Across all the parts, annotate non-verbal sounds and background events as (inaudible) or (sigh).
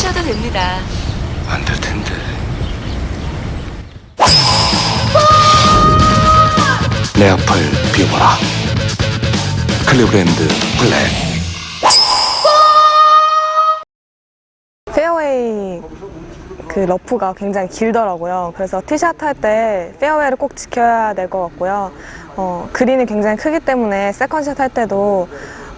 치셔도 됩니다. 안 될 텐데. 내 앞을 비워라. 클리브랜드 블랙. 페어웨이 그 러프가 굉장히 길더라고요. 그래서 티샷 할 때 페어웨이를 꼭 지켜야 될 것 같고요. 어, 그린이 굉장히 크기 때문에 세컨샷 할 때도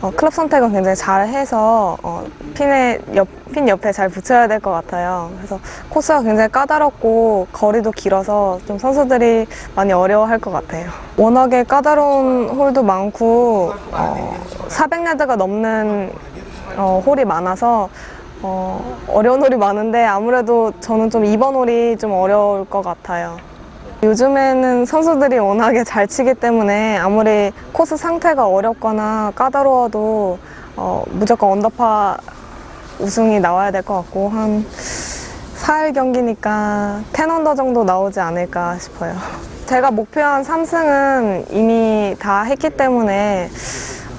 어, 클럽 선택은 굉장히 잘 해서 어, 핀에 옆, 핀 옆에 잘 붙여야 될 것 같아요. 그래서 코스가 굉장히 까다롭고 거리도 길어서 좀 선수들이 많이 어려워할 것 같아요. 워낙에 까다로운 홀도 많고 어, 400야드가 넘는 어, 홀이 많아서 어, 어려운 홀이 많은데 아무래도 저는 좀 이번 홀이 좀 어려울 것 같아요. 요즘에는 선수들이 워낙에 잘 치기 때문에 아무리 코스 상태가 어렵거나 까다로워도 어, 무조건 언더파 우승이 나와야 될 것 같고 한 4일 경기니까 10언더 정도 나오지 않을까 싶어요. 제가 목표한 3승은 이미 다 했기 때문에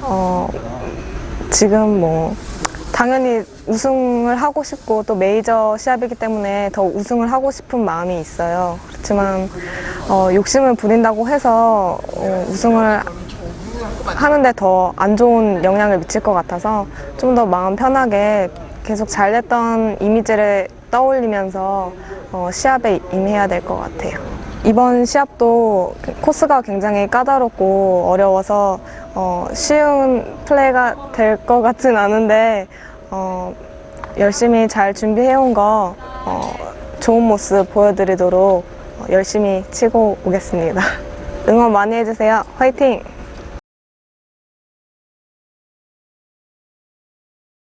어, 지금 뭐 당연히 우승을 하고 싶고 또 메이저 시합이기 때문에 더 우승을 하고 싶은 마음이 있어요. 그렇지만 어, 욕심을 부린다고 해서 어, 우승을 하는데 더 안 좋은 영향을 미칠 것 같아서 좀 더 마음 편하게 계속 잘 됐던 이미지를 떠올리면서 어, 시합에 임해야 될 것 같아요. 이번 시합도 코스가 굉장히 까다롭고 어려워서 어, 쉬운 플레이가 될 것 같진 않은데 어, 열심히 잘 준비해온 거 어, 좋은 모습 보여드리도록 어, 열심히 치고 오겠습니다. (laughs) 응원 많이 해주세요. 화이팅!